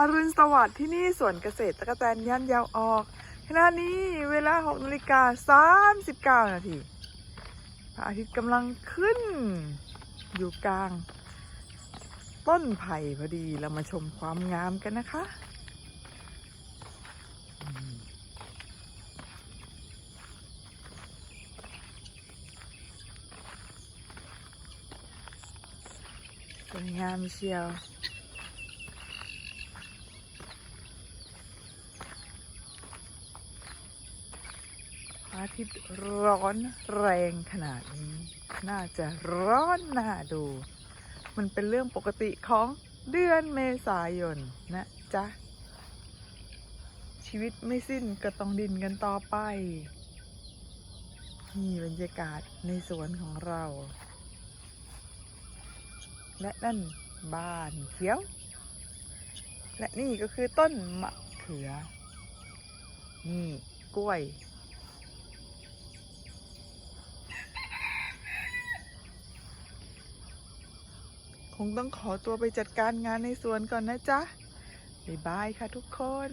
อรุณสวัสดิ์ที่นี่สวนเกษตรตะกแตนย่านยาวออกขณะนี้เวลา6นาฬิกา39นาทีพระอาทิตย์กำลังขึ้น อยู่กลาง ต้นไผ่พอดีเรามาชมความงามกันนะคะสวยงามเชียว ระอาทิตย์ร้อนแรงขนาดนี้ น่าจะร้อนน่าดู มันเป็นเรื่องปกติของเดือนเมษายนนะจ๊ะ ชีวิตไม่สิ้นก็ต้องดินกันต่อไป นี่บรรยากาศในสวนของเรา และนั่นบ้านเขียว และนี่ก็คือต้นมะเขือ นี่กล้วย คงต้องขอตัวไปจัดการงานในสวนก่อนนะจ๊ะ บ๊ายบายค่ะทุกคน